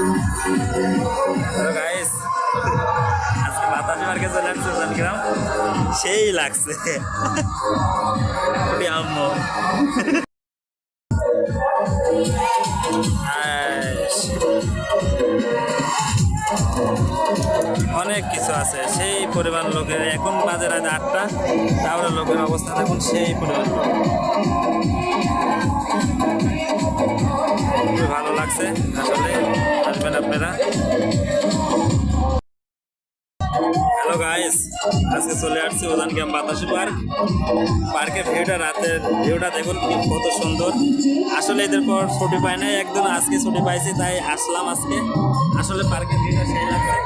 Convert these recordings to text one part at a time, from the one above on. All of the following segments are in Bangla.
হ্যালো গাইস সেই লাগছে। অনেক কিছু আছে। সেই পরিমাণ লোকের এখন বাজে রাত আটটা। তারপরে লোকের অবস্থা দেখুন, সেই পরিমাণ খুবই ভালো লাগছে, আসলে। আপনারা? হ্যালো গাইস আজকে চলে আসছি ওদান গ্রাম বাতাসি পার্ক। পার্কের ভিউটা রাতের ভিউটা দেখুন কত সুন্দর। আসলে এদের পর ছুটি পাই নাই একদম আজকে ছুটি পাইছি, তাই আসলাম আজকে। আসলে পার্কের ভিউটা সেই লাগছে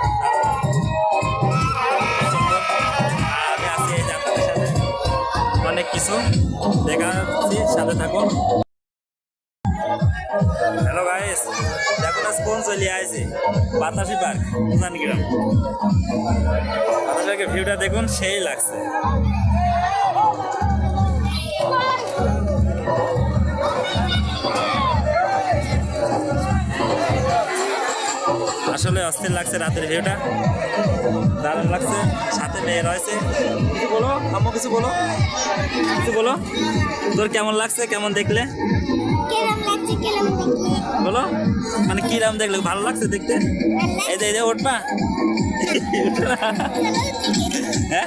অনেক কিছু দেখাচ্ছি, সাথে থাকুন। চলে আইছে বাতাসি পার্ক উজান গ্রাম বাতাসি পার্কের ভিউটা দেখুন সেই লাগছে। আসলে অস্থির লাগছে রাতের ভিউটা। দারুণ লাগছে সাথে মেয়ে রয়েছে। কিছু বলো? আম্মু কিছু বলো? কিছু বলো? তোর কেমন লাগছে? কেমন দেখলে? বলো? মানে কিরাম দেখলে? ভালো লাগছে দেখতে? এই যে এই যে উঠবা হ্যাঁ?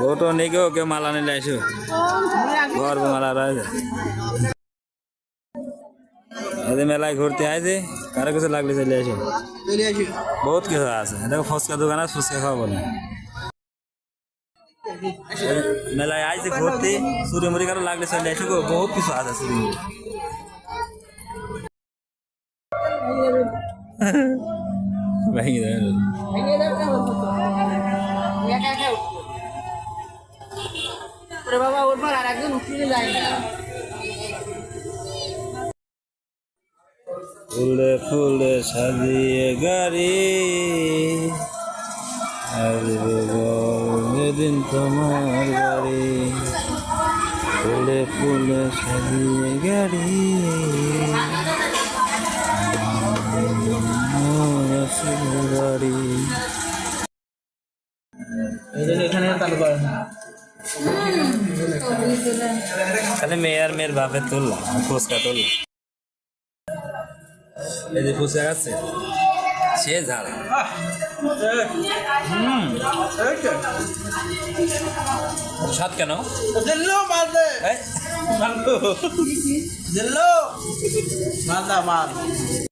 ভোটও নেই কেউ কেউ মালা নিলে আসো গর্ব মালা রয়েছে এদের মেলায় ঘুরতে আছে কারও কিছু লাগলে চলে আসো বহুত কিছু আছে দেখো ফুচকা দোকান আছে ফুচকা খাওয়াবো না মেলায় আইছে ঘুরতে চুরি মুড়ি কারও লাগলে চলে আসো গো, বহুত কিছু আছে চুরি মুড়ি ভেঙে দেবে বাবা ওর আর একজন উঠিয়ে ফুলে ফুলে সাজিয়ে গাড়ি আসবে তোমার বাড়ি ফুলে ফুলে সাজিয়ে গাড়ি তাহলে মেয়ের মেয়ের বাপের তুললাম ফুচকা তুললাম এই যে ফুচকা আছে সে ঝাল। স্বাদ কেন? মারলে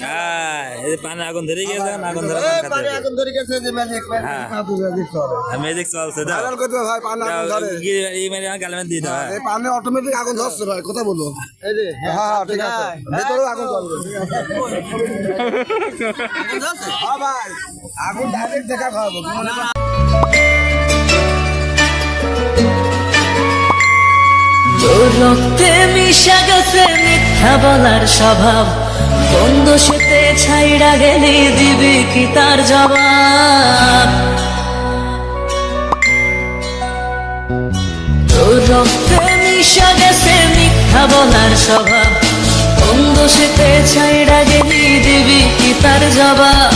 হ্যাঁ, এই পানে আগুন ধরে গেছে আগুন ধরে পান খাতে ধরে গেছে যে ম্যাজিক হ্যাঁ। ম্যাজিক চলে ম্যাজিক চলছে দাও ভাই পান আগুন ধরে। এই মেরে আমার দিয়ে দাও হ্যাঁ। এই পানে অটোমেটিক আগুন ধরছে ভাই কথা বলব। হ্যাঁ হ্যাঁ ঠিক আছে। ভেতরেও আগুন জ্বলবে হ্যাঁ ভাই আগুন ডাইরেক্ট দেখা খাওয়াবো রক্তে মিশা গেছে মিথ্যা বলার স্বভাব। বন্ধ সেতে ছাইড়া গেলি দিবি কি তার জবাব? তোর রক্তে মিশা গেছে মিথ্যা বলার স্বভাব। বন্ধু সেতে ছাইড়া গেলি দিবি কি তার জবাব?